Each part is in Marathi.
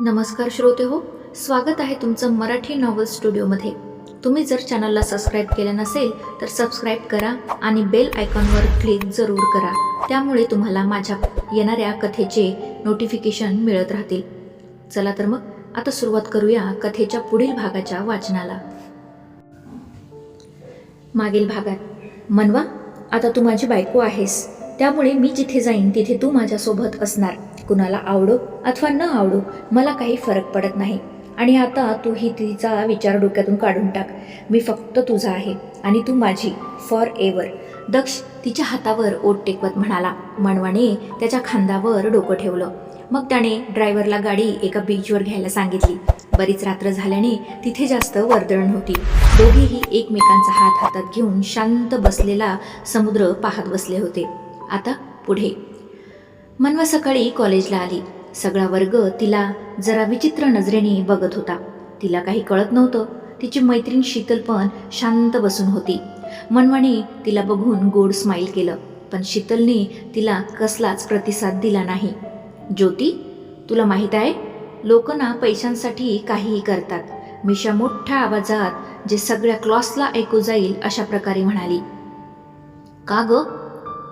नमस्कार श्रोते हो स्वागत आहे तुमचं मराठी नॉवल स्टुडिओमध्ये तुम्ही जर चॅनलला सबस्क्राईब केलं नसेल तर सबस्क्राईब करा आणि बेल आयकॉनवर क्लिक जरूर करा. त्यामुळे तुम्हाला माझ्या येणाऱ्या कथेचे नोटिफिकेशन मिळत राहतील. चला तर मग आता सुरुवात करूया कथेच्या पुढील भागाच्या वाचनाला. मागील भागात मनवा आता तू माझी बायको आहेस. त्यामुळे मी जिथे जाईन तिथे तू माझ्यासोबत असणार. कुणाला आवडो अथवा न आवडो मला काही फरक पडत नाही. आणि आता तू ही तिचा विचार डोक्यातून काढून टाक. मी फक्त तुझा आहे आणि तू माझी फॉर एवर दक्ष तिच्या हातावर ओट टेकवत म्हणाला. मनवाने त्याच्या खांद्यावर डोकं ठेवलं. मग त्याने ड्रायव्हरला गाडी एका बीचवर घ्यायला सांगितली. बरीच रात्र झाल्याने तिथे जास्त वर्दळ नव्हती दोघेही एकमेकांचा हात हातात घेऊन शांत बसलेला समुद्र पाहत बसले होते. आता पुढे. मनवा सकाळी कॉलेजला आली. सगळा वर्ग तिला जरा विचित्र नजरेने बघत होता. तिला काही कळत नव्हतं. तिची मैत्रीण शीतल पण शांत बसून होती. मनवाने तिला बघून गोड स्माईल केलं पण शीतलने तिला कसलाच प्रतिसाद दिला नाही. ज्योती तुला माहीत आहे लोक ना पैशांसाठी काहीही करतात. मिशा मोठ्या आवाजात जे सगळ्या क्लॉसला ऐकू जाईल अशा प्रकारे म्हणाली. का ग?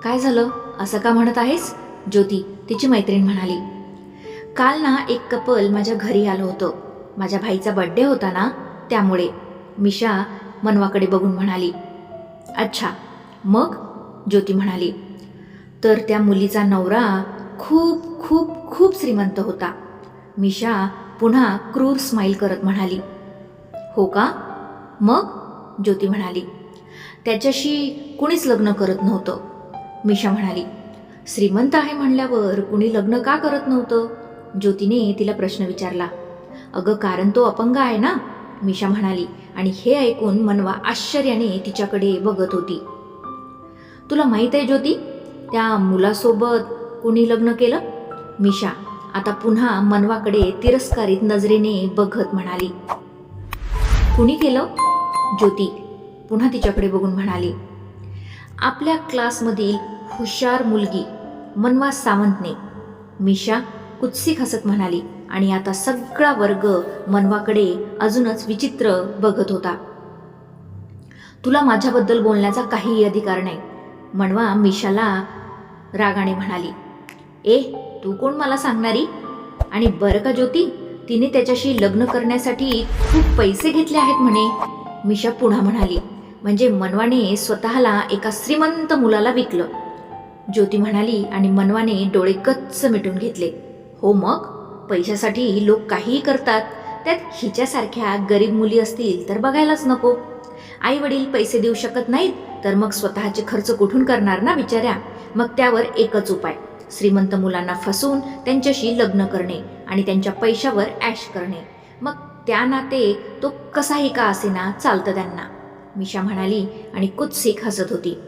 काय झालं? असं का म्हणत आहेस? ज्योती तिची मैत्रीण म्हणाली काल ना एक कपल माझ्या घरी आलं होतं. माझ्या भाईचा बड्डे होता ना त्यामुळे. मिशा मनवाकडे बघून म्हणाली अच्छा. मग ज्योती म्हणाली तर त्या मुलीचा नवरा खूप खूप खूप श्रीमंत होता. मिशा पुन्हा क्रूर स्माईल करत म्हणाली हो का? मग ज्योती म्हणाली त्याच्याशी कुणीच लग्न करत नव्हतं. मिशा म्हणाली श्रीमंत आहे म्हणल्यावर कुणी लग्न का करत नव्हतं? ज्योतीने तिला प्रश्न विचारला. अगं कारण तो अपंग आहे ना? मिशा म्हणाली आणि हे ऐकून मनवा आश्चर्याने तिच्याकडे बघत होती. तुला माहीत आहे ज्योती त्या मुलासोबत कुणी लग्न केलं? मिशा आता पुन्हा मनवाकडे तिरस्कारित नजरेने बघत म्हणाली. कुणी केलं? ज्योती पुन्हा तिच्याकडे बघून म्हणाली. आपल्या क्लासमधील हुशार मुलगी मनवा सावंतने मिशा कुत्सिक हसत म्हणाली आणि आता सगळा वर्ग मनवाकडे अजूनच विचित्र बघत होता. तुला माझ्याबद्दल बोलण्याचा काहीही अधिकार नाही मनवा मिशाला रागाने म्हणाली. ए तू कोण मला सांगणारी? आणि बरं का ज्योती तिने त्याच्याशी लग्न करण्यासाठी खूप पैसे घेतले आहेत म्हणे. मिशा पुन्हा म्हणाली म्हणजे मनवाने स्वतःला एका श्रीमंत मुलाला विकलं. ज्योती म्हणाली आणि मनवाने डोळे गच्च मिटून घेतले. हो मग? पैशासाठी लोक काहीही करतात. त्यात हिच्यासारख्या गरीब मुली असतील तर बघायलाच नको. आई वडील पैसे देऊ शकत नाहीत तर मग स्वतःचे खर्च कुठून करणार ना बिचाऱ्या? मग त्यावर एकच उपाय. श्रीमंत मुलांना फसवून त्यांच्याशी लग्न करणे आणि त्यांच्या पैशावर ॲश करणे. मग त्या नाते तो कसाही का असेना चालतं त्यांना. मिशा म्हणाली आणि कुत्सिक हसत होती.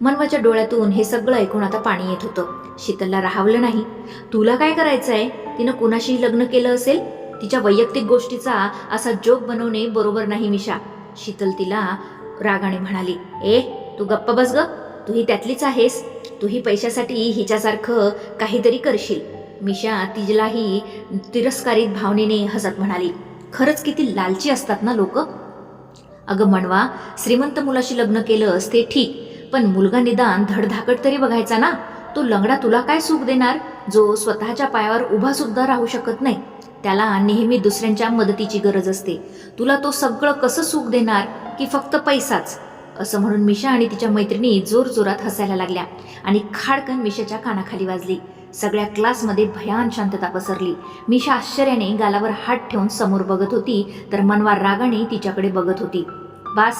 मनवाच्या डोळ्यातून हे सगळं ऐकून आता पाणी येत होतं. शीतलला राहावलं नाही. तुला काय करायचं आहे तिनं कुणाशीही लग्न केलं असेल? तिच्या वैयक्तिक गोष्टीचा असा जोक बनवणे बरोबर नाही मिशा. शीतल तिला रागाने म्हणाली ए तू गप्प बस ग. तूही त्यातलीच आहेस. तूही पैशासाठी हिच्यासारखं काहीतरी करशील. मिशा तिलाही तिरस्कारित भावनेने हसत म्हणाली खरंच किती लालची असतात ना लोक. अगं म्हणवा श्रीमंत मुलाशी लग्न केलंस ते ठीक. पण मुलगा निदान धडधाकट तरी बघायचा ना. तो लंगडा तुला काय सुख देणार? जो स्वतःच्या पायावर उभा सुद्धा राहू शकत नाही. त्याला नेहमी दुसऱ्यांच्या मदतीची गरज असते. तुला तो सगळं कसं सुख देणार? की फक्त पैसाच? असं म्हणून मिशा आणि तिच्या मैत्रिणी जोरजोरात हसायला लागल्या आणि खाडकन मिशाच्या कानाखाली वाजली. सगळ्या क्लासमध्ये भयान शांतता पसरली. मिशा आश्चर्याने गालावर हात ठेवून समोर बघत होती तर मनवा रागाने तिच्याकडे बघत होती. बास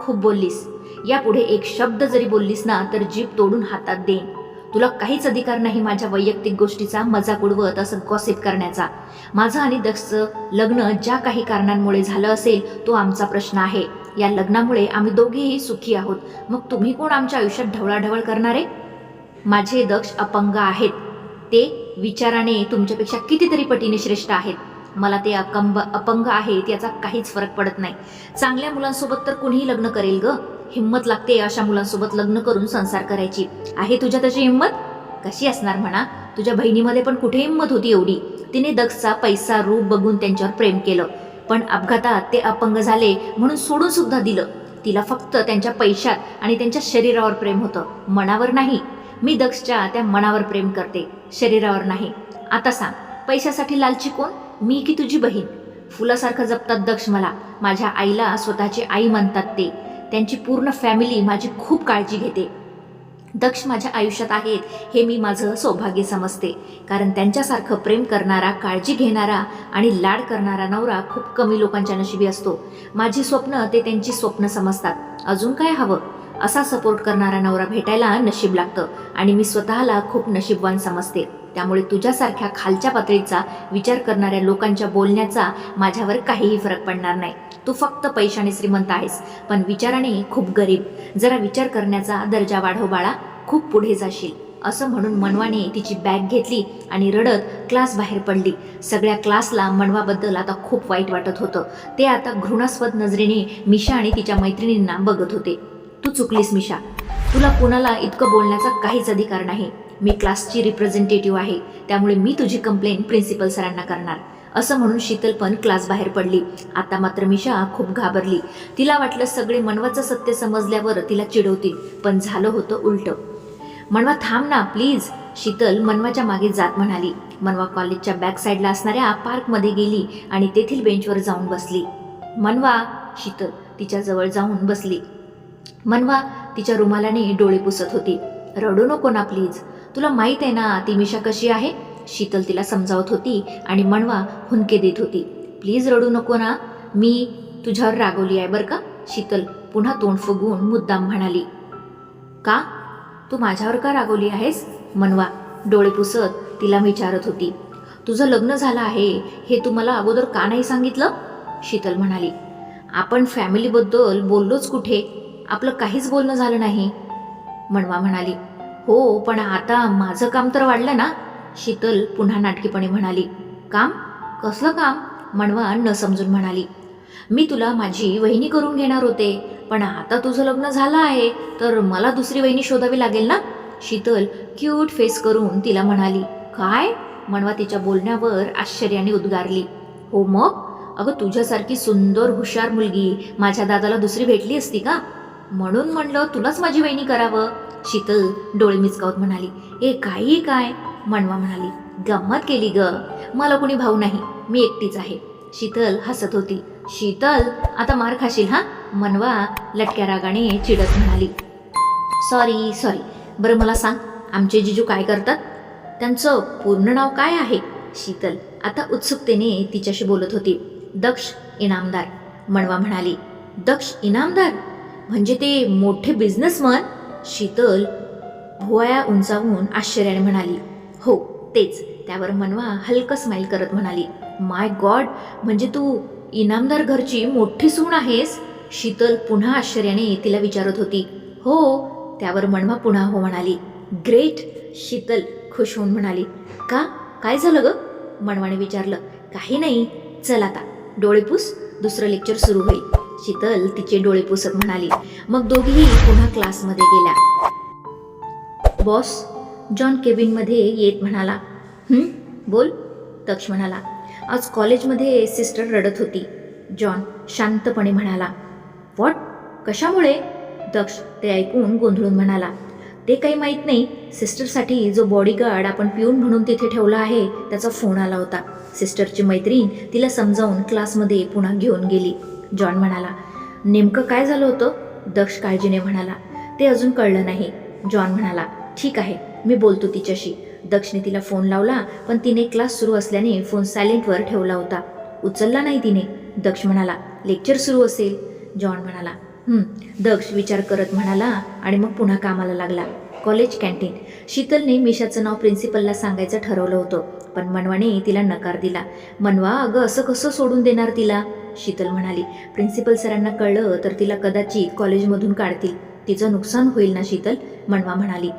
खूप बोललीस. यापुढे एक शब्द जरी बोललीस ना तर जीभ तोडून हातात देईन तुला काहीच अधिकार नाही माझ्या वैयक्तिक गोष्टीचा मजाक उडवत असं गॉसिप करण्याचा. माझं आणि दक्षचं लग्न ज्या काही कारणांमुळे झालं असेल तो आमचा प्रश्न आहे. या लग्नामुळे आम्ही दोघेही सुखी आहोत. मग तुम्ही कोण आमच्या आयुष्यात ढवळाढवळ करणारे? माझे दक्ष अपंग आहेत. ते विचाराने तुमच्यापेक्षा कितीतरी पटीने श्रेष्ठ आहेत. मला ते अकंब अपंग आहेत याचा काहीच फरक पडत नाही. चांगल्या मुलांसोबत तर कुणीही लग्न करेल ग. हिंमत लागते अशा मुलांसोबत लग्न करून संसार करायची. आहे तुझ्या तशी हिंमत? कशी असणार म्हणा? तुझ्या बहिणीमध्ये पण कुठे हिंमत होती एवढी? तिने दक्षचा पैसा रूप बघून त्यांच्यावर प्रेम केलं. पण अपघातात ते अपंग झाले म्हणून सोडून सुद्धा दिलं. तिला फक्त त्यांच्या पैशात आणि त्यांच्या शरीरावर प्रेम होतं. मनावर नाही. मी दक्षच्या त्या मनावर प्रेम करते. शरीरावर नाही. आता सांग पैशासाठी लालची कोण? मी की तुझी बहीण? फुलासारखं जपतात दक्ष मला. माझ्या आईला स्वतःची आई म्हणतात ते. त्यांची पूर्ण फॅमिली माझी खूप काळजी घेते. दक्ष माझ्या आयुष्यात आहेत हे मी माझं सौभाग्य समजते. कारण त्यांच्यासारखं प्रेम करणारा काळजी घेणारा आणि लाड करणारा नवरा खूप कमी लोकांच्या नशिबी असतो. माझी स्वप्न ते त्यांची स्वप्न समजतात. अजून काय हवं? असा सपोर्ट करणारा नवरा भेटायला नशीब लागतं आणि मी स्वतःला खूप नशीबवान समजते. त्यामुळे तुझ्यासारख्या खालच्या पातळीचा विचार करणाऱ्या लोकांच्या बोलण्याचा माझ्यावर काहीही फरक पडणार नाही. तू फक्त पैशाने श्रीमंत आहेस पण विचाराने खूप गरीब. जरा विचार करण्याचा दर्जा वाढव बाळा खूप पुढे जाशील. असं म्हणून मनवाने तिची बॅग घेतली आणि रडत क्लास बाहेर पडली. सगळ्या क्लासला मनवाबद्दल आता खूप वाईट वाटत होतं. ते आता घृणास्पद नजरेने मिशा आणि तिच्या मैत्रिणींना बघत होते. तू चुकलीस मिशा. तुला कोणाला इतकं बोलण्याचा काहीच अधिकार नाही. मी क्लासची रिप्रेझेंटेटिव्ह आहे. त्यामुळे मी तुझी कंप्लेंट प्रिन्सिपल सरांना करणार. असं म्हणून शीतल पण क्लास बाहेर पडली. आता मात्र मिशा खूप घाबरली. तिला वाटलं सगळे मनवाचं सत्य समजल्यावर तिला चिडवतील पण झालं होतं उलटं. मनवा थांब ना प्लीज शीतल मनवाच्या मागे जात म्हणाली. मनवा कॉलेजच्या बॅक साईडला असणाऱ्या पार्कमध्ये गेली आणि तेथील बेंचवर जाऊन बसली. मनवा शीतल तिच्याजवळ जाऊन बसली. मनवा तिच्या रुमालाने डोळे पुसत होती. रडू नको ना प्लीज तुला माहीत आहे ना ती मिशा कशी आहे? शीतल तिला समजावत होती आणि मनवा हुंके देत होती. प्लीज रडू नको ना मी तुझ्यावर रागवली आहे बरं का? शीतल पुन्हा तोंड फुगवून मुद्दाम म्हणाली. का? तू माझ्यावर का रागवली आहेस? मनवा डोळे पुसत तिला विचारत होती. तुझं लग्न झालं आहे हे तू मला अगोदर का नाही सांगितलं? शीतल म्हणाली. आपण फॅमिलीबद्दल बोललोच कुठे? आपलं काहीच बोलणं झालं नाही. मनवा म्हणाली. हो पण आता माझं काम तर वाढलं ना. शीतल पुन्हा नाटकीपणे म्हणाली काम? कसलं काम? मनवा न समजून म्हणाली मी तुला माझी वहिनी करून घेणार होते पण आता तुझं लग्न झालं आहे तर मला दुसरी वहिनी शोधावी लागेल ना? शीतल क्यूट फेस करून तिला म्हणाली काय? मनवा तिच्या बोलण्यावर आश्चर्याने उद्गारली हो मग? अगं तुझ्यासारखी सुंदर हुशार मुलगी माझ्या दादाला दुसरी भेटली असती का? म्हणून म्हणलं तुलाच माझी वहिनी करावं. शीतल डोळे मिचकावत म्हणाली ए काही काय? मनवा म्हणाली गंमत केली ग. मला कोणी भाऊ नाही मी एकटीच आहे. शीतल हसत होती शीतल आता मार खाशील हा? मनवा लटक्या रागाने चिडत म्हणाली सॉरी सॉरी बरं मला सांग आमचे जिजू काय करतात? त्यांचं पूर्ण नाव काय आहे? शीतल आता उत्सुकतेने तिच्याशी बोलत होती दक्ष इनामदार. मनवा म्हणाली दक्ष इनामदार? म्हणजे ते मोठे बिझनेसमन शीतल भुवया उंचावून आश्चर्याने म्हणाली हो तेच. त्यावर मनवा हलकं स्माईल करत म्हणाली माय गॉड म्हणजे तू इनामदार घरची मोठी सून आहेस? शीतल पुन्हा आश्चर्याने तिला विचारत होती. हो त्यावर मनवा पुन्हा हो म्हणाली. ग्रेट शीतल खुश होऊन म्हणाली. का? काय झालं ग? मनवाने विचारलं. काही नाही चल आता. डोळेपूस दुसरं लेक्चर सुरू होईल. शीतल तिचे डोळे पुसत म्हणाली मग दोघीही पुन्हा क्लासमध्ये गेल्या. बॉस जॉन केबिनमध्ये येत म्हणाला बोल. दक्ष म्हणाला आज कॉलेजमध्ये सिस्टर रडत होती. जॉन शांतपणे म्हणाला व्हॉट कशामुळे? दक्ष ते ऐकून गोंधळून म्हणाला ते काही माहीत नाही. सिस्टरसाठी जो बॉडीगार्ड आपण पिऊन म्हणून तिथे ठेवला आहे त्याचा फोन आला होता. सिस्टरची मैत्रीण तिला समजावून क्लासमध्ये पुन्हा घेऊन गेली. जॉन म्हणाला नेमकं काय झालं होतं? दक्ष काळजीने म्हणाला ते अजून कळलं नाही. जॉन म्हणाला ठीक आहे मी बोलतो तिच्याशी. दक्षने तिला फोन लावला पण तिने क्लास सुरू असल्याने फोन सायलेंटवर ठेवला होता. उचलला नाही तिने? दक्ष म्हणाला लेक्चर सुरू असेल. जॉन म्हणाला दक्ष विचार करत म्हणाला आणि मग पुन्हा कामाला लागला. College canteen. शीतलने मिशाचं नाव प्रिन्सिपलला सांगायचं ठरवलं होतं. पण मनवाने तिला नकार दिला. मनवा अगं असं कसं सोडून देणार तिला? शीतल म्हणाली. प्रिन्सिपल सरांना कळलं तर तिला कदाचित कॉलेजमधून काढतील. तिचं नुकसान होईल ना शीतल? मनवा म्हणाली.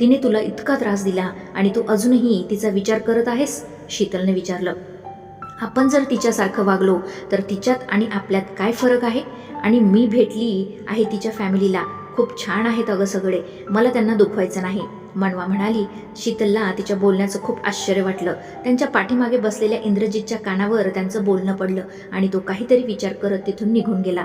तिने तुला इतका त्रास दिला आणि तू अजूनही तिचा विचार करत आहेस? शीतलने विचारलं. आपण जर तिच्यासारखं वागलो तर तिच्यात आणि आपल्यात काय फरक आहे? आणि मी भेटली आहे तिच्या फॅमिलीला. खूप छान आहेत अगं सगळे. मला त्यांना दुखवायचं नाही. मनवा म्हणाली शीतलला तिच्या बोलण्याचं खूप आश्चर्य वाटलं. त्यांच्या पाठीमागे बसलेल्या इंद्रजितच्या कानावर त्यांचं बोलणं पडलं आणि तो काहीतरी विचार करत तिथून निघून गेला.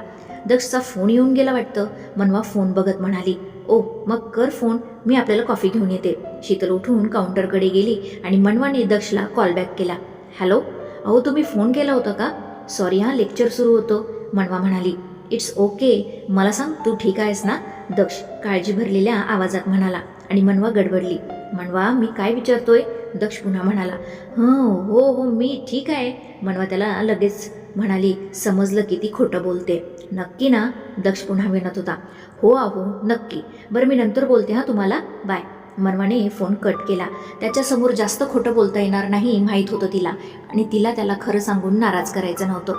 दक्षचा फोन येऊन गेला वाटतं. मनवा फोन बघत म्हणाली ओ मग कर फोन. मी आपल्याला कॉफी घेऊन येते. शीतल उठून काउंटरकडे गेली आणि मनवाने दक्षला कॉल बॅक केला हॅलो अहो तुम्ही फोन केला होता का? सॉरी हां लेक्चर सुरू होतं. मनवा म्हणाली इट्स ओके. मला सांग तू ठीक आहेस ना? दक्ष काळजी भरलेल्या आवाजात म्हणाला आणि मनवा गडबडली. मनवा मी काय विचारतोय? दक्ष पुन्हा म्हणाला. हं हो हो मी ठीक आहे. मनवा त्याला लगेच म्हणाली. समजलं की ती खोटं बोलते. नक्की ना? दक्ष पुन्हा विनत होता. हो आहो नक्की. बरं मी नंतर बोलते हां तुम्हाला. बाय. मनवाने फोन कट केला. त्याच्यासमोर जास्त खोटं बोलता येणार नाही माहीत होतं तिला. आणि तिला त्याला खरं सांगून नाराज करायचं नव्हतं.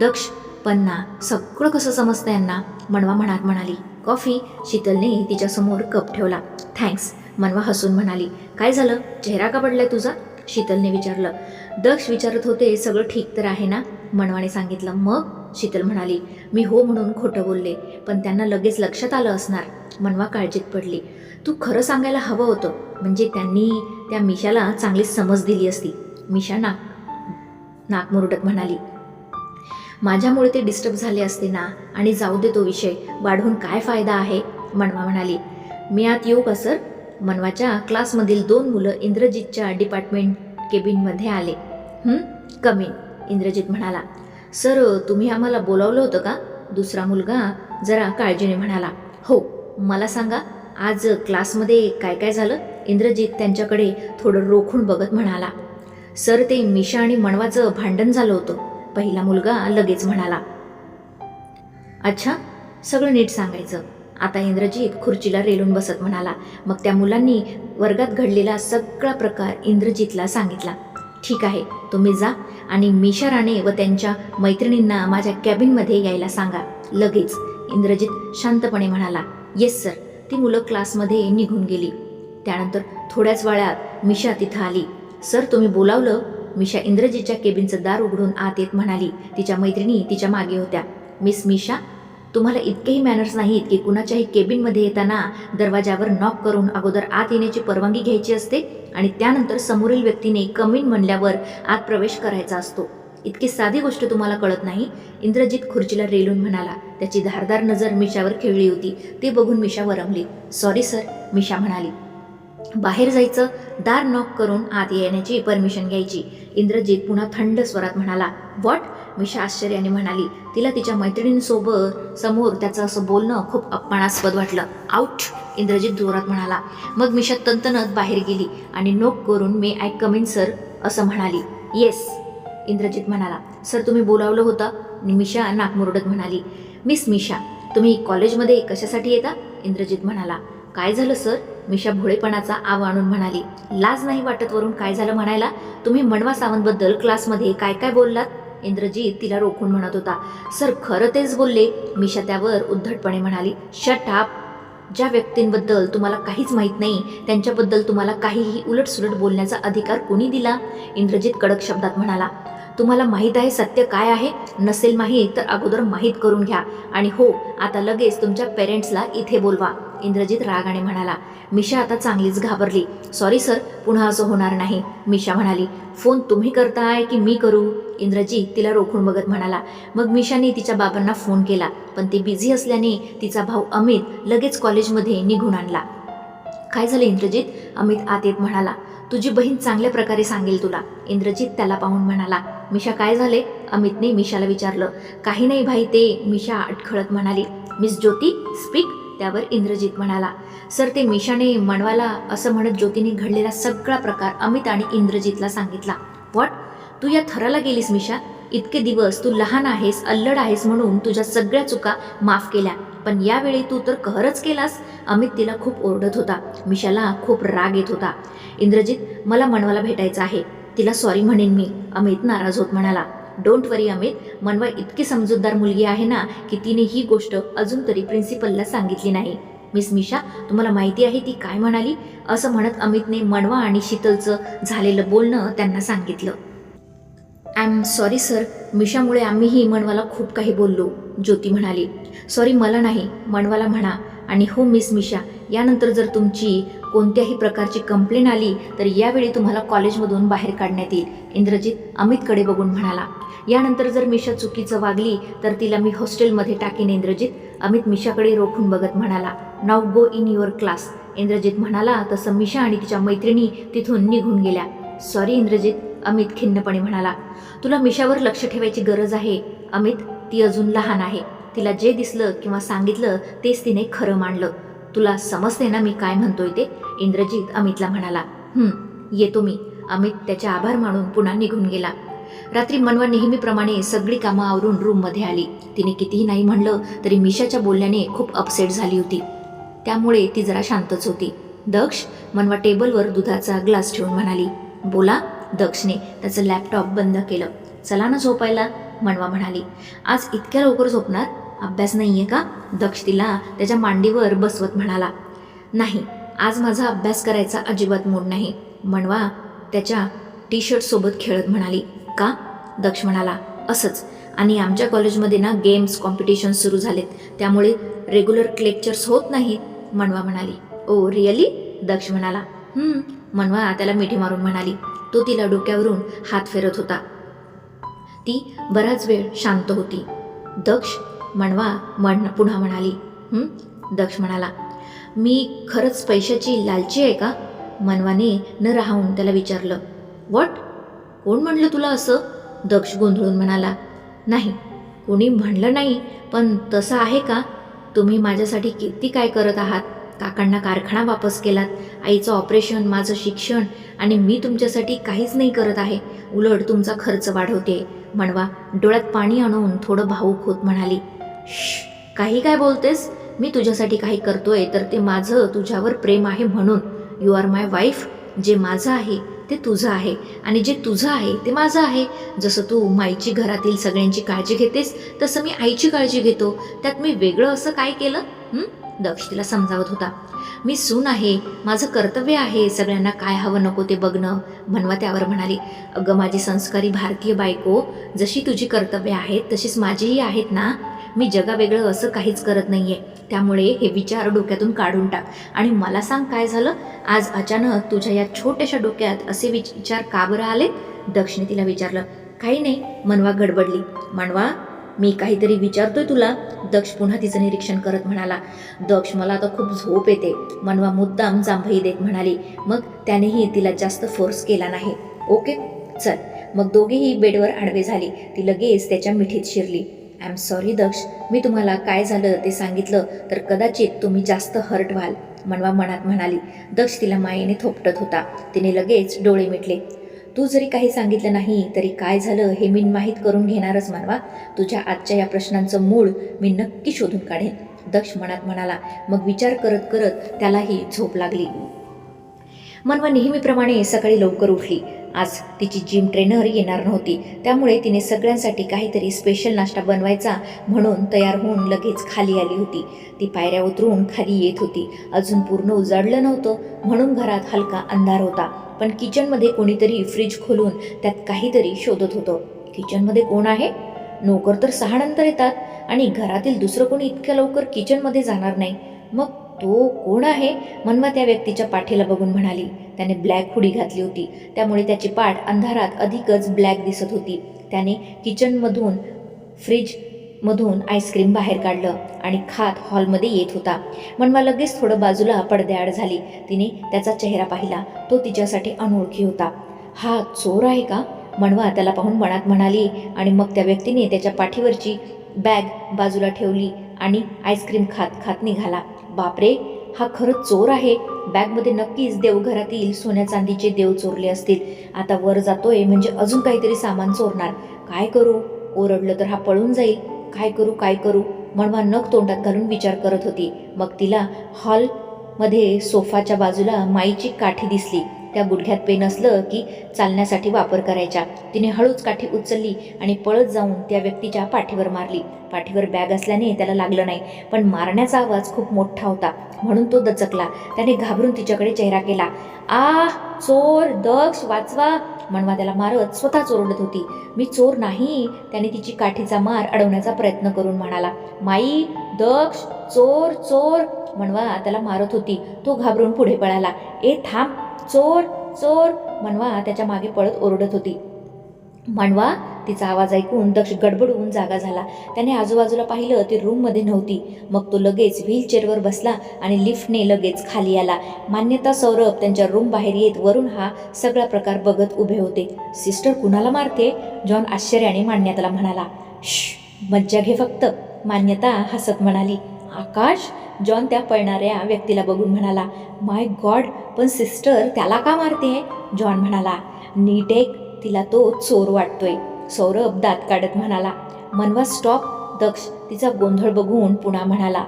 दक्ष पन्ना सगळं कसं समजतं यांना? मनवा म्हणत म्हणाली. कॉफी शीतलने तिच्यासमोर कप ठेवला. थँक्स मनवा हसून म्हणाली. काय झालं? चेहरा का पडलाय तुझा? शीतलने विचारलं. दक्ष विचारत होते सगळं ठीक तर आहे ना? मनवाने सांगितलं. मग? शीतल म्हणाली. मी हो म्हणून खोटं बोलले पण त्यांना लगेच लक्षात आलं असणार. मनवा काळजीत पडली. तू खरं सांगायला हवं होतं म्हणजे त्यांनी त्या मिशाला चांगली समज दिली असती. मिशा नाक नाक मुरडत म्हणाली. माझ्यामुळे ते डिस्टर्ब झाले असते ना? आणि जाऊ दे तो विषय. वाढवून काय फायदा आहे? मनवा म्हणाली. मी आत येऊ का सर? मनवाच्या क्लासमधील दोन मुलं इंद्रजितच्या डिपार्टमेंट केबिनमध्ये आले. कमी इंद्रजित म्हणाला. सर तुम्ही आम्हाला बोलावलं होतं का? दुसरा मुलगा जरा काळजीने म्हणाला. हो मला सांगा आज क्लासमध्ये काय काय झालं? इंद्रजित त्यांच्याकडे थोडं रोखून बघत म्हणाला. सर ते मिशा आणि मणवाचं भांडण झालं होतं. पहिला मुलगा लगेच म्हणाला अच्छा सगळं नीट सांगायचं. आता इंद्रजित खुर्चीला रेलून बसत म्हणाला. मग त्या मुलांनी वर्गात घडलेला सगळा प्रकार इंद्रजीतला सांगितला. ठीक आहे तुम्ही जा आणि मिशा राणे व त्यांच्या मैत्रिणींना माझ्या कॅबिनमध्ये यायला सांगा. लगेच. इंद्रजित शांतपणे म्हणाला येस सर. ती मुलं क्लासमध्ये निघून गेली. त्यानंतर थोड्याच वेळात मिशा तिथं आली. सर तुम्ही बोलावलं मिशा इंद्रजीतच्या केबिनचं दार उघडून आत येत म्हणाली तिच्या मैत्रिणी तिच्यामागे होत्या. मिस मिशा तुम्हाला इतकेही मॅनर्स नाहीत की कुणाच्याही केबिनमध्ये येताना दरवाजावर नॉक करून अगोदर आत येण्याची परवानगी घ्यायची असते आणि त्यानंतर समोरील व्यक्तीने कमीन म्हणल्यावर आत प्रवेश करायचा असतो. इतकी साधी गोष्ट तुम्हाला कळत नाही? इंद्रजित खुर्चीला रेलून म्हणाला. त्याची धारदार नजर मिशावर खेळली होती. ते बघून मिशा वरमली सॉरी सर मिशा म्हणाली. बाहेर जायचं दार नॉक करून आत येण्याची परमिशन घ्यायची. इंद्रजित पुन्हा थंड स्वरात म्हणाला वॉट मिशा आश्चर्याने म्हणाली तिला तिच्या मैत्रिणींसोबत समोर त्याचं असं बोलणं खूप अपमानास्पद वाटलं. आउट इंद्रजित जोरात म्हणाला. मग मिशा तंतनत बाहेर गेली आणि नोक करून मे आय कमिन सर असं म्हणाली. येस इंद्रजित म्हणाला सर तुम्ही बोलावलं होतं? आणि मिशा नाकमुरडत म्हणाली मिस मिशा तुम्ही कॉलेजमध्ये कशासाठी येता? इंद्रजित म्हणाला काय झालं सर? मिशा भोळेपणाचा आव आणून म्हणाली लाज नाही वाटत वरून काय झालं म्हणायला? तुम्ही मणवा सावंतबद्दल क्लासमध्ये काय काय बोललात? इंद्रजीत तिला रोखून म्हणत होता सर खरं तेच बोलले. मिशा त्यावर उद्धटपणे म्हणाली शट आप ज्या व्यक्तींबद्दल तुम्हाला काहीच माहीत नाही त्यांच्याबद्दल तुम्हाला काहीही उलटसुलट बोलण्याचा अधिकार कोणी दिला? इंद्रजीत कडक शब्दात म्हणाला तुम्हाला माहीत आहे सत्य काय आहे? नसेल माहीत तर अगोदर माहीत करून घ्या. आणि हो आता लगेच तुमच्या पेरेंट्सला इथे बोलवा. इंद्रजित रागाने म्हणाला मिशा आता चांगलीच घाबरली. सॉरी सर पुन्हा असं होणार नाही. मिशा म्हणाली फोन तुम्ही करताय की मी करू? इंद्रजित तिला रोखून बघत म्हणाला मग मिशाने तिच्या बाबांना फोन केला पण ती बिझी असल्याने तिचा भाऊ अमित लगेच कॉलेजमध्ये निघून आणला. काय झालं इंद्रजित? अमित आत येत म्हणाला तुझी बहीण चांगल्या प्रकारे सांगेल तुला. इंद्रजित त्याला पाहून म्हणाला मिशा काय झाले? अमितने मिशाला विचारलं काही नाही भाई ते मिशा अटखळत म्हणाली मिस ज्योती स्पीक. त्यावर इंद्रजित म्हणाला सर ते मिशाने मनवाला असं म्हणत ज्योतीने घडलेला सगळा प्रकार अमित आणि इंद्रजितला सांगितला. वॉट तू या थराला गेलीस मिशा? इतके दिवस तू लहान आहेस अल्लड आहेस म्हणून तुझ्या सगळ्या चुका माफ केल्या. पण यावेळी तू तर कहरच केलास. अमित तिला खूप ओरडत होता. मिशाला खूप राग येत होता. इंद्रजित मला मनवाला भेटायचं आहे. तिला सॉरी म्हणेन मी. अमित नाराज होत म्हणाला. Don't worry Amit. मनवा इतकी समजूतदार मुलगी आहे ना की तिने ही गोष्ट अजून तरी प्रिन्सिपलला सांगितली नाही. मिस मिशा तुम्हाला माहिती आहे ती काय म्हणाली? असं म्हणत अमितने मनवा आणि शीतलचं झालेलं बोलणं त्यांना सांगितलं. आय एम सॉरी सर मिशामुळे आम्हीही मनवाला खूप काही बोललो. ज्योती म्हणाली सॉरी मला नाही. मनवाला म्हणा. आणि हो मिस मिशा यानंतर जर तुमची कोणत्याही प्रकारची कंप्लेंट आली तर यावेळी तुम्हाला कॉलेजमधून बाहेर काढण्यात येईल. इंद्रजित अमितकडे बघून म्हणाला यानंतर जर मिशा चुकीचं वागली तर तिला मी हॉस्टेलमध्ये टाकेन. इंद्रजित अमित मिशाकडे रोखून बघत म्हणाला now go in your class Indrajit म्हणाला तसं मिशा आणि तिच्या मैत्रिणी तिथून निघून गेल्या. सॉरी इंद्रजित. अमित खिन्नपणे म्हणाला तुला मिशावर लक्ष ठेवायची गरज आहे. अमित ती अजून लहान आहे. तिला जे दिसलं किंवा सांगितलं तेच तिने खरं मानलं. तुला समजते ना मी काय म्हणतोय ते? इंद्रजित अमितला म्हणाला येतो मी. अमित त्याचे आभार मानून पुन्हा निघून गेला. रात्री मनवा नेहमीप्रमाणे सगळी कामं आवरून रूममध्ये आली. तिने कितीही नाही म्हणलं तरी मिशाच्या बोलण्याने खूप अपसेट झाली होती. त्यामुळे ती जरा शांतच होती. दक्ष मनवा टेबलवर दुधाचा ग्लास ठेवून म्हणाली बोला दक्षने त्याचं लॅपटॉप बंद केलं. चला ना झोपायला मनवा म्हणाली. आज इतक्या लवकर झोपणार? अभ्यास नाहीये का? दक्ष तिला त्याच्या मांडीवर बसवत म्हणाला. नाही आज माझा अभ्यास करायचा अजिबात मूड नाही. मनवा त्याच्या टी शर्ट सोबत खेळत म्हणाली. का? दक्ष म्हणाला. असंच. आणि आमच्या कॉलेजमध्ये ना गेम्स कॉम्पिटिशन सुरू झालेत. त्यामुळे रेग्युलर लेक्चर्स होत नाहीत मनवा म्हणाली. ओ रिअली दक्ष म्हणाला. मनवा त्याला मिठी मारून म्हणाली. तो तिला डोक्यावरून हात फिरत होता. ती बराच वेळ शांत होती. दक्ष म्हणवा म्हण पुन्हा म्हणाली दक्ष म्हणाला मी खरंच पैशाची लालची आहे का? मनवाने न राहून त्याला विचारलं वॉट कोण म्हणलं तुला असं? दक्ष गोंधळून म्हणाला नाही कोणी म्हणलं नाही पण तसं आहे का? तुम्ही माझ्यासाठी किती काय करत आहात? काकांना कारखाना वापस केलात. आईचं ऑपरेशन माझं शिक्षण आणि मी तुमच्यासाठी काहीच नाही करत आहे. उलट तुमचा खर्च वाढवते. म्हणवा डोळ्यात पाणी आणून थोडं भाऊक होत म्हणाली. काही काय बोलतेस? मी तुझ्यासाठी काही करतोय तर ते माझं तुझ्यावर प्रेम आहे म्हणून. यू आर माय वाईफ जे माझं आहे ते तुझं आहे. आणि जे तुझं आहे ते माझं आहे. जसं तू माईची घरातील सगळ्यांची काळजी घेतेस तसं मी आईची काळजी घेतो. त्यात मी वेगळं असं काय केलं? हं? दक्ष तिला समजावत होता. मी सून आहे माझं कर्तव्य आहे सगळ्यांना काय हवं नको ते बघणं म्हणवा त्यावर म्हणाली. अगं माझी संस्कारी भारतीय बायको जशी तुझी कर्तव्य आहेत तशीच माझीही आहेत ना. मी जगावेगळं असं काहीच करत नाही आहे त्यामुळे हे विचार डोक्यातून काढून टाक. आणि मला सांग काय झालं? आज अचानक तुझ्या या छोट्याशा डोक्यात असे विचार का बरं आले दक्षिणे तिला विचारलं. काही नाही मनवा गडबडली. मनवा मी काहीतरी विचारतोय तुला. दक्ष पुन्हा तिचं निरीक्षण करत म्हणाला. दक्ष मला आता खूप झोप येते. मनवा मुद्दाम जांभई देत म्हणाली. मग त्यानेही तिला जास्त फोर्स केला नाही. ओके चल. मग दोघेही बेडवर आडवे झाली. ती लगेच त्याच्या मिठीत शिरली. I am sorry Daksh. मी तुम्हाला काय झालं ते सांगितलं तर कदाचित तुम्ही जास्त हर्ट व्हाल. मनवा मनात म्हणाली. दक्ष तिला मायेने थोपटत होता. तिने लगेच डोळे मिटले. तू जरी काही सांगितलं नाही तरी काय झालं हे मी माहीत करून घेणारच मानवा. तुझ्या आजच्या या प्रश्नांचं मूळ मी नक्की शोधून काढेन. दक्ष मनात म्हणाला मग विचार करत करत त्यालाही झोप लागली. मनवा नेहमीप्रमाणे सकाळी लवकर उठली. आज तिची जिम ट्रेनर येणार नव्हती. त्यामुळे तिने सगळ्यांसाठी काहीतरी स्पेशल नाश्ता बनवायचा म्हणून तयार होऊन लगेच खाली आली होती. ती पायऱ्या उतरून खाली येत होती. अजून पूर्ण उजाडलं नव्हतं म्हणून घरात हलका अंधार होता. पण किचनमध्ये कोणीतरी फ्रीज खोलून त्यात काहीतरी शोधत होतं. किचनमध्ये कोण आहे? नोकर तर सहा नंतर येतात आणि घरातील दुसरं कोणी इतक्या लवकर किचनमध्ये जाणार नाही. मग तो कोण आहे? मन्मा त्या व्यक्तीच्या पाठीला बघून म्हणाली. त्याने ब्लॅक हुडी घातली होती. त्यामुळे त्याची पाठ अंधारात अधिकच ब्लॅक दिसत होती. त्याने किचनमधून फ्रीजमधून आईस्क्रीम बाहेर काढलं आणि खात हॉलमध्ये येत होता. मनवा लगेच थोडं बाजूला पडद्याआड झाली. तिने त्याचा चेहरा पाहिला. तो तिच्यासाठी अनोळखी होता. हा चोर आहे का? मनवा त्याला पाहून मनात म्हणाली आणि मग त्या व्यक्तीने त्याच्या पाठीवरची बॅग बाजूला ठेवली आणि आईस्क्रीम खात खात निघाला. बापरे हा खरंच चोर आहे. बॅगमध्ये नक्कीच देवघरातील सोन्या चांदीचे देव चोरले असतील. आता वर जातोय म्हणजे अजून काहीतरी सामान चोरणार. काय करू? ओरडलं तर हा पळून जाईल. काय करू काय करू? म्हणवा नख तोंडात घालून विचार करत होती. मग तिला हॉलमध्ये सोफाच्या बाजूला माईची काठी दिसली. त्या गुडघ्यात पेन असलं की चालण्यासाठी वापर करायच्या तिने हळूच काठी उचलली आणि पळत जाऊन त्या व्यक्तीच्या पाठीवर मारली. पाठीवर बॅग असल्याने त्याला लागलं नाही पण मारण्याचा आवाज खूप मोठा होता. म्हणून तो दचकला. त्याने घाबरून तिच्याकडे चेहरा केला. आ चोर दक्ष वाचवा म्हणवा त्याला मारत स्वतःच ओरडत होती. मी चोर नाही त्याने तिची काठीचा मार अडवण्याचा प्रयत्न करून म्हणाला. माई दक्ष चोर चोर म्हणवा त्याला मारत होती. तो घाबरून पुढे पळाला. ए थांब चोर चोर म्हणवा त्याच्यामागे पळत ओरडत होती. म्हणवा तिचा आवाज ऐकून दक्ष गडबडून जागा झाला. त्याने आजूबाजूला पाहिलं ती रूममध्ये नव्हती. मग तो लगेच व्हीलचेअरवर बसला आणि लिफ्टने लगेच खाली आला. मान्यता सौरभ त्यांच्या रूम बाहेर येत वरून हा सगळा प्रकार बघत उभे होते. सिस्टर कुणाला मारते? जॉन आश्चर्याने मान्यताला म्हणाला. श मज्जा घे फक्त मान्यता हसत म्हणाली. आकाश जॉन त्या पळणाऱ्या व्यक्तीला बघून म्हणाला माय गॉड पण सिस्टर त्याला का मारते? जॉन म्हणाला नीट एक तिला तो चोर वाटतोय. सौरभ दात काढत म्हणाला मनवा स्टॉप. दक्ष तिचा गोंधळ बघून पुन्हा म्हणाला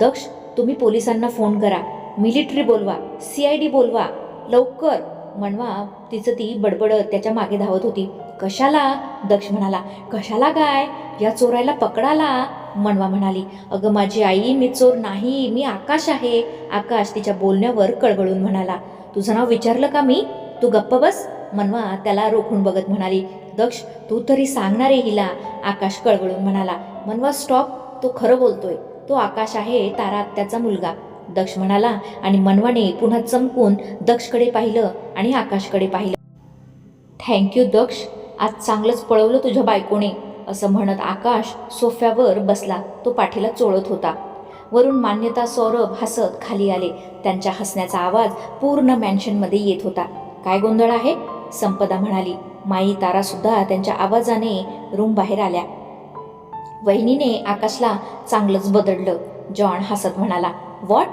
दक्ष तुम्ही पोलिसांना फोन करा. मिलिटरी बोलवा. सी आय डी बोलवा. लवकर. मनवा तिचं ती बडबडत त्याच्यामागे धावत होती. कशाला? दक्ष म्हणाला कशाला काय या चोरायला पकडाला. मनवा म्हणाली अगं माझी आई मी चोर नाही मी आकाश आहे. आकाश तिच्या बोलण्यावर कळगळून म्हणाला तुझं नाव विचारलं का मी? तू गप्प बस. मनवा त्याला रोखून बघत म्हणाली दक्ष तू तरी सांगणार आहे हिला. आकाश कळवळून म्हणाला मनवा स्टॉप तो खरं बोलतोय. तो आकाश आहे तारा आत्याचा मुलगा. दक्ष म्हणाला आणि मनवाने पुन्हा चमकून दक्षकडे पाहिलं आणि आकाशकडे पाहिलं. Thank you Daksh. आज चांगलंच पळवलं तुझ्या बायकोने. असं म्हणत आकाश सोफ्यावर बसला. तो पाठीला चोळत होता. वरून मान्यता सौरभ हसत खाली आले. त्यांच्या हसण्याचा आवाज पूर्ण मॅन्शनमध्ये येत होता. काय गोंधळ आहे? संपदा म्हणाली. माई तारा सुद्धा त्यांच्या आवाजाने रूम बाहेर आल्या. वहिनीने आकाशला चांगलंच बदललं जॉन हसत म्हणाला व्हॉट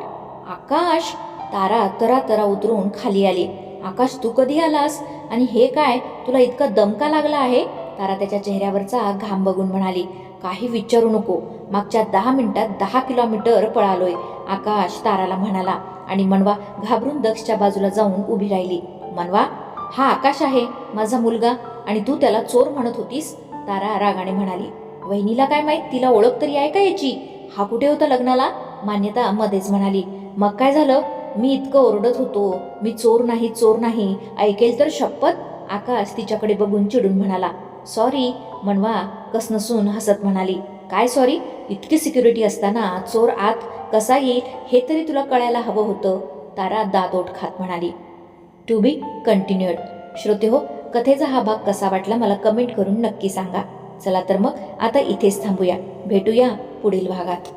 आकाश? तारा तरा तरा उतरून खाली आली. आकाश तू कधी आलास? आणि हे काय? तुला इतका दमका लागला आहे? तारा त्याच्या चेहऱ्यावरचा घाम बघून म्हणाली काही विचारू नको. मागच्या दहा मिनिटात दहा किलोमीटर पळालोय. आकाश ताराला म्हणाला आणि मनवा घाबरून दक्षच्या बाजूला जाऊन उभी राहिली. मनवा हा आकाश आहे माझा मुलगा आणि तू त्याला चोर म्हणत होतीस? तारा रागाने म्हणाली. वहिनीला काय माहीत तिला ओळख तरी आहे का याची? हा कुठे होता लग्नाला? मान्यता मध्येच म्हणाली. मग काय झालं? मी इतकं ओरडत होतो. मी चोर नाही चोर नाही. ऐकेल तर शपथ? आकाश तिच्याकडे बघून चिडून म्हणाला. सॉरी म्हणवा कस नसून हसत म्हणाली. काय सॉरी इतकी सिक्युरिटी असताना चोर आत कसा येईल हे तरी तुला कळायला हवं होतं तारा दातोट खात म्हणाली. टू बी कंटिन्युअड श्रोते हो कथेचा हा भाग कसा वाटला मला कमेंट करून नक्की सांगा. चला तर मग आता इथेच थांबूया. भेटूया पुढील भागात.